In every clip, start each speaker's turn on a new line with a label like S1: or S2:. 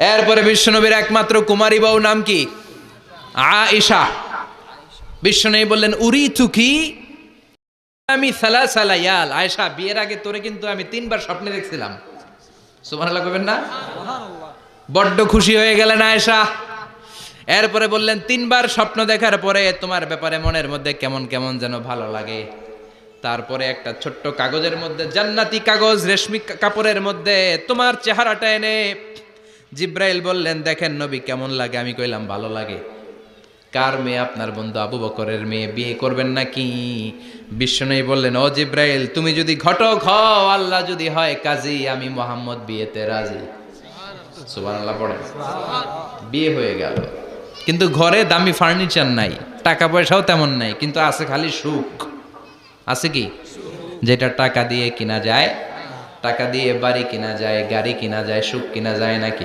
S1: এরপরে বিশ্বনবীর একমাত্র কুমারী বউ নাম কি? আয়েশা। বিশ্বনবী বললেন উরি তুকি আমি সালা সালাইয়াল আয়েশা, বিয়ের আগে তোরে কিন্তু আমি তিনবার স্বপ্নে দেখছিলাম। না? বড্ড খুশি হয়ে গেলেন আয়েশা। এরপরে বললেন, তিনবার স্বপ্ন দেখার পরে তোমার ব্যাপারে মনের মধ্যে কেমন কেমন যেন ভালো লাগে। তারপরে একটা ছোট্ট কাগজের মধ্যে, জান্নাতি কাগজ, রেশমি কাপড়ের মধ্যে তোমার চেহারাটা এনে জিব্রাইল বললেন, দেখেন নবী, কেমন লাগে? আমি কইলাম, ভালো লাগে। কার মেয়ে? আপনার বন্ধু আবু বকরের মেয়ে। বিয়ে করবেন নাকি? বিশ্বনবী বললেন, ও জিব্রাইল, তুমি যদি ঘটক হও, আল্লাহ যদি হয় কাজী, আমি মোহাম্মদ বিয়েতে রাজি। বিয়ে হয়ে গেল। কিন্তু ঘরে দামি ফার্নিচার নাই, টাকা পয়সাও তেমন নাই, কিন্তু আছে খালি সুখ। আছে কি? যেটা টাকা দিয়ে কিনা যায় টাকা দিয়ে বাড়ি কিনা যায়, গাড়ি কিনা যায়, সুখ কিনা যায় নাকি?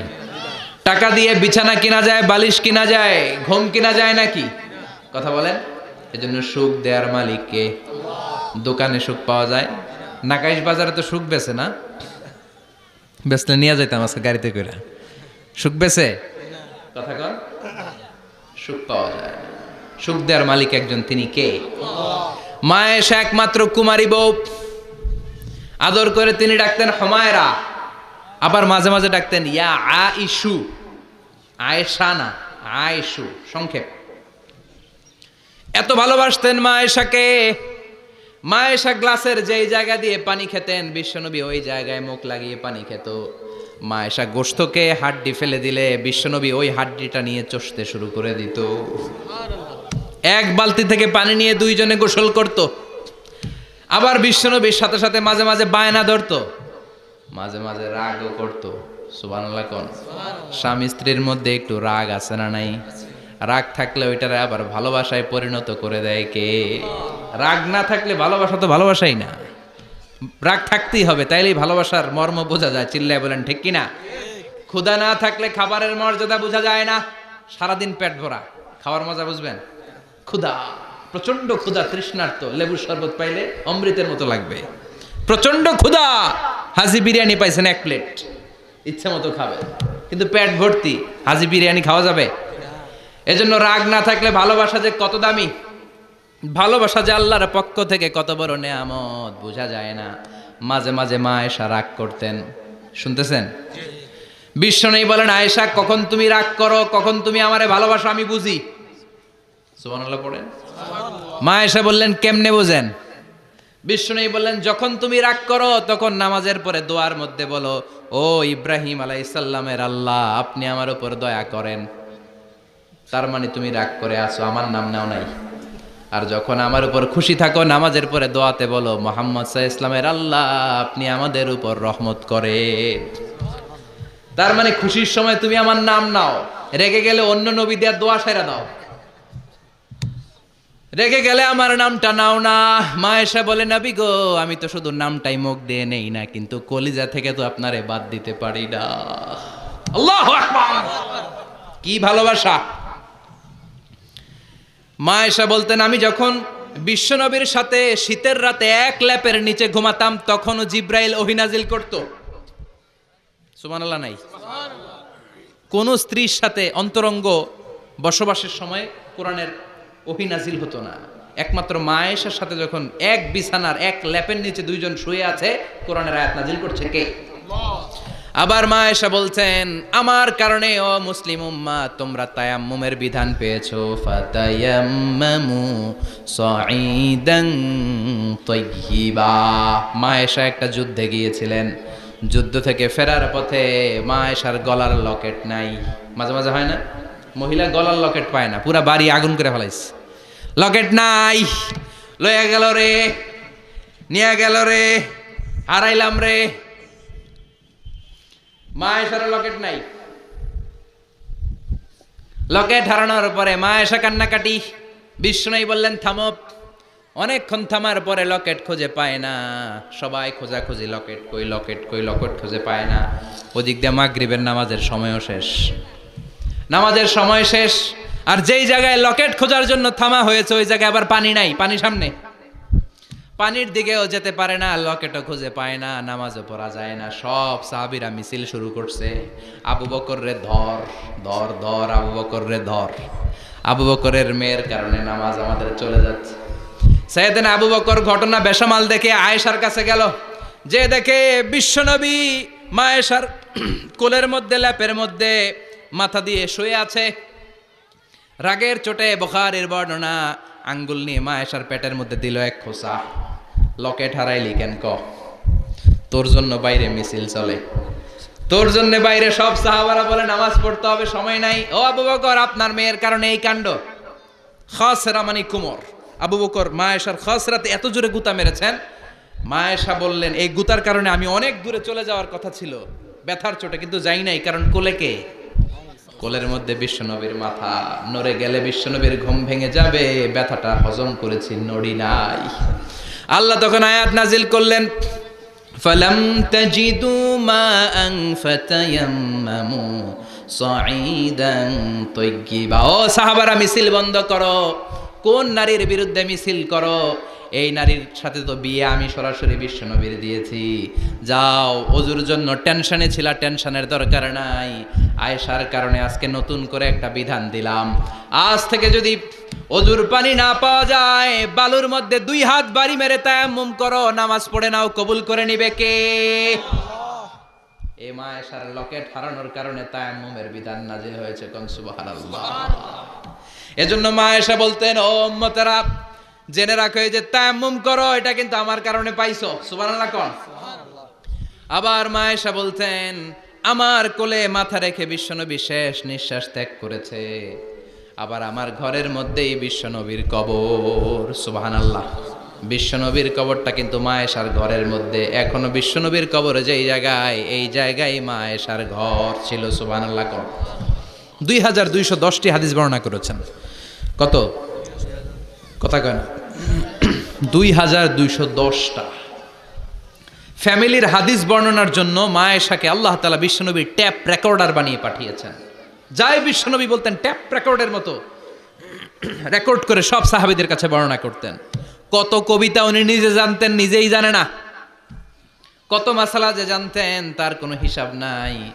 S1: টাকা দিয়ে বিছানা কিনা যায়, বালিশ কিনা যায়, ঘুম কিনা যায় নাকি? কথা বলেন। এজন্য সুখ দেওয়ার মালিককে দোকানে সুখ পাওয়া যায়। নাকাইশ বাজারে তো সুখ বেছে না। বেচলে নিয়ে যাইতাম আজকে গাড়িতে করে সুখ বেছে? কথা কন। সুখ পাওয়া যায়। সুখ দেওয়ার মালিক একজন, তিনি কে? মা এসে একমাত্র কুমারী বউ। আদর করে তিনি ডাকতেন হমায়রা। আবার মাঝে মাঝে ডাকতেন, ইয়া আ ইসু আয়েশা না, আয়েশু, সংক্ষেপ। এত ভালোবাসতেন মা এশাকে মা এশা গ্লাসের যেই জায়গা দিয়ে পানি খেতেন, বিশ্বনবী ওই জায়গায় মুখ লাগিয়ে পানি খেত। মা এশা গোস্তকে হাড্ডি ফেলে দিলে, বিশ্বনবী ওই হাড্ডিটা নিয়ে চষতে শুরু করে দিত। এক বালতি থেকে পানি নিয়ে দুইজনে গোসল করত। আবার বিশ্বনবীর সাথে সাথে মাঝে মাঝে বায়না ধরতো। মাঝে মাঝে রাগও করতো। সুবহানাল্লাহ কোন? স্বামী স্ত্রীর মধ্যে একটু রাগ আছে না নাই? রাগ থাকলে ওইটারে আবার ভালোবাসায় পরিণত করে দেয় কে? রাগ না থাকলে ভালোবাসা তো ভালোবাসাই না। রাগ থাকতেই হবে তাইলেই ভালোবাসার মর্ম বোঝা যায়। চিল্লায় বলেন ঠিক কিনা? ক্ষুধা না থাকলে খাবারের মর্যাদা বোঝা যায় না। সারাদিন পেট ভরা। খাওয়ার মজা বুঝবেন? ক্ষুধা। প্রচণ্ড ক্ষুধা তৃষ্ণার্ত, লেবুর শরবত পাইলে অমৃতের মতো লাগবে। প্রচণ্ড ক্ষুধা! হাজি বিরিয়ানি পাইছেন এক প্লেট। ইচ্ছে মতো খাবে। কিন্তু পেট ভর্তি, হাজি বিরিয়ানি খাওয়া যাবে। এজন্য রাগ না থাকলে ভালোবাসা যে কত দামি, ভালোবাসা যে আল্লাহর পক্ষ থেকে কত বড় নেয়ামত, বোঝা যায় না। মাঝে মাঝে মা এসা রাগ করতেন। শুনতেছেন? বিশ্ব নেই বলেন, আয়েশা, কখন তুমি রাগ করো, কখন তুমি আমারে ভালোবাসো আমি বুঝি। সুবহানাল্লাহ পড়েন। মা এসে বললেন, কেমনে বোঝেন? নেই বললেন, যখন তুমি রাগ করো, তখন নামাজের পরে দোয়ার মধ্যে বলো, ও ইব্রাহিম আলাইসাল্লামের আল্লাহ, আপনি আমার উপর দয়া করেন। তার মানে তুমি রাগ করে আসো আমার নাম নাও নাই। আর যখন আমার উপর খুশি থাকো, নামাজের পরে দোয়াতে বলো, মোহাম্মদ সাহা ইসলামের আল্লাহ, আপনি আমাদের উপর রহমত করে তার মানে খুশির সময় তুমি আমার নাম নাও। রেগে গেলে অন্য নবী দেওয়ার দোয়া সেরা দাও রেগে গেলে আমার নামটা নাও না। মা এসে বলে, নাবি গো, আমি তো শুধু নামটাই মুখ দিয়ে নেই না, কিন্তু কলিজা থেকে তো আপনারে বাদ দিতে পারি না। আল্লাহ কি ভালোবাসা। মা এসে বলতেন, আমি যখন বিশ্বনবীর সাথে শীতের রাতে এক ল্যাপের নিচে ঘুমাতাম, তখনও জিব্রাইল অহিনাজিল করত। সুমানাল্লাহ নাই। কোন স্ত্রীর সাথে অন্তরঙ্গ বসবাসের সময় কোরআনের অহিনাজিল হতো না। একমাত্র মায়েশার সাথে যখন এক বিছানার এক ল্যাপের নিচে দুইজন শুয়ে আছে, কোরআনের আয়াত নাজিল করছে কে? আবার মা এসে বলছেন, আমার কারণে ও মুসলিম উম্মা, তোমরা তায়াম্মুমের বিধান পেয়েছ। ফাতায়াম্মামু সাঈদান তাইয়্যিবা মা এসা একটা যুদ্ধে গিয়েছিলেন। যুদ্ধ থেকে ফেরার পথে মা এসার গলার লকেট নাই। মাঝে মাঝে হয় না? মহিলা গলার লকেট পায় না, পুরা বাড়ি আগুন করে ফেলাইছে। লকেট নাই, লইয়া গেল রে, নিয়ে গেল রে, হারাইলাম রে। মা এসার লকেট নাই। লকেট হারানোর পরে মা এসা কান্নাকাটি বিষ্ণুই বললেন, থামো। অনেকক্ষণ থামার পরে লকেট খুঁজে পায় না। সবাই খোঁজাখুঁজি, লকেট কই লকেট কই, লকেট খুঁজে পায় না। ওদিক দিয়ে মাগরিবের নামাজের সময়ও শেষ। নামাজের সময় শেষ। আর যেই জায়গায় লকেট খোঁজার জন্য থামা হয়েছে, ওই জায়গায় আবার পানি নাই, পানি সামনে। পানির দিকেও যেতে পারে না, লকেটও খুঁজে পায় না, নামাজও পড়া যায় না। সব সাহাবিরা মিছিল শুরু করছে। আবু বকর রে ধর ধর ধর, আবু বকর রে ধর। আবু বকরের মেয়ের কারণে নামাজ আমাদের চলে যাচ্ছে। সৈয়দিন আবু বকর ঘটনা বেসামাল দেখে আয়েশার কাছে গেল। যে দেখে বিশ্বনবী মায়েশার কোলের মধ্যে, ল্যাপের মধ্যে মাথা দিয়ে শুয়ে আছে। রাগের চোটে বখারের বর্ণনা, আঙ্গুল নিয়ে মায়েশার পেটের মধ্যে দিল এক খোসা। লকেট হারাইলি কেন ক, তোর জন্য বাইরে মিছিল চলে। তোর জন্য বাইরে সব সাহাবারা বলে নামাজ পড়তে হবে, সময় নাই। ও আবু বকর, আপনার মেয়ের কারণে এই কাণ্ড। খসরা মানে কুমর। আবু বকর, মায়েশার খসরাতে এত জোরে গুতা মেরেছেন। মায়েশা বললেন, এই গুতার কারণে আমি অনেক দূরে চলে যাওয়ার কথা ছিল। ব্যথার চোটে কিন্তু যাই নাই, কারণ কোলে কে? কোলের মধ্যে বিশ্বনবীর মাথা নড়ে গেলে বিশ্বনবীর ঘুম ভেঙে যাবে, ব্যথাটা হজম করেছি, নড়ি নাই। আল্লাহ তখন আয়াত নাজিল করলেন, ফলম তাজিদু মা আং ফাতায়াম্মামু সাঈদান তাইয়্যিবা ও সাহাবারা, মিছিল বন্ধ করো। কোন নারীর বিরুদ্ধে মিছিল করো? এই নারীর সাথে তো বিয়ে আমি সরাসরি বিশ্বনবীর দিয়েছি। যাও অজুর জন্য টেনশনে ছিল টেনশনের দরকার নাই। আয়েশার কারণে আজকে নতুন করে একটা বিধান দিলাম। আজ থেকে যদি অজুর পানি না পাওয়া যায় বালুর মধ্যে দুই হাত বাড়ি মেরে তায়াম্মুম করো নামাজ পড়ে নাও কবুল করে নিবে কে? এ মায়েশার লকেট হারানোর কারণে তায়াম্মুমের বিধান নাজিল হয়েছে কোন সুবহানাল্লাহ। এজন্য মা এসে বলতেন ও উম্মতেরা জেনে রাখো এই যে তায়াম্মুম করো, এটা কিন্তু আমার কারণে পাইছো। সুবহানাল্লাহ কোন। আবার মায়েশা বলতেন আমার কোলে মাথা রেখে বিশ্বনবী শেষ নিঃশ্বাস ত্যাগ করেছে। আবার আমার ঘরের মধ্যেই বিশ্বনবীর কবর। সুবহানাল্লাহ। বিশ্বনবীর কবরটা কিন্তু মায়েশার ঘরের মধ্যে। এখনও বিশ্বনবীর কবর যেই জায়গায়, এই জায়গায় মায়েশার ঘর ছিল, সুবহানাল্লাহ কোন। দুই হাজার দুইশো দশটি হাদিস বর্ণনা করেছেন। কত? কথা কেন দুই হাজার দুইশো দশটা। ফ্যামিলির হাদিস বর্ণনার জন্য মা এশাকে আল্লাহ তালা বিশ্বনবীর ট্যাপ রেকর্ডার বানিয়ে পাঠিয়েছেন। যাই বিশ্বনবী বলতেন, ট্যাপ রেকর্ডের মতো রেকর্ড করে সব সাহাবিদের কাছে বর্ণনা করতেন। কত কবিতা উনি নিজে জানতেন, নিজেই জানে না। কত মাসালা যে জানতেন, তার কোনো হিসাব নাই।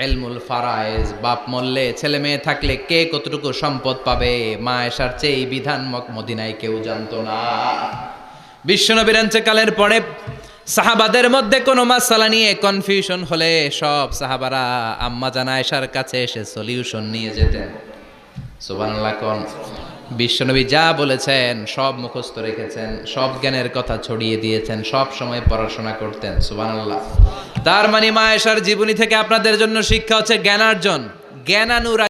S1: এলমুল ফারায়েজ, বাপ মরলে ছেলে মেয়ে থাকলে কে কতটুকু সম্পদ পাবে? মা এসার চেয়ে এই বিধান মক মদিনায় কেউ জানতো না। বিশ্বনবীর কালের পরে সাহাবাদের মধ্যে কোনো মাসালা নিয়ে কনফিউশন হলে সব সাহাবারা আম্মা জানা এসার কাছে এসে সলিউশন নিয়ে যেতেন। সুবহানাল্লাহ কোন? বিশ্বনবী যা বলেছেন, সব মুখস্থ রেখেছেন, সব জ্ঞানের কথা ছড়িয়ে দিয়েছেন, সব সময় পড়াশোনা করতেন। সুবহানাল্লাহ। তার মানে মায়েশার জীবনী থেকে আপনাদের জন্য শিক্ষা হচ্ছে জ্ঞানার্জন জ্ঞানানুরা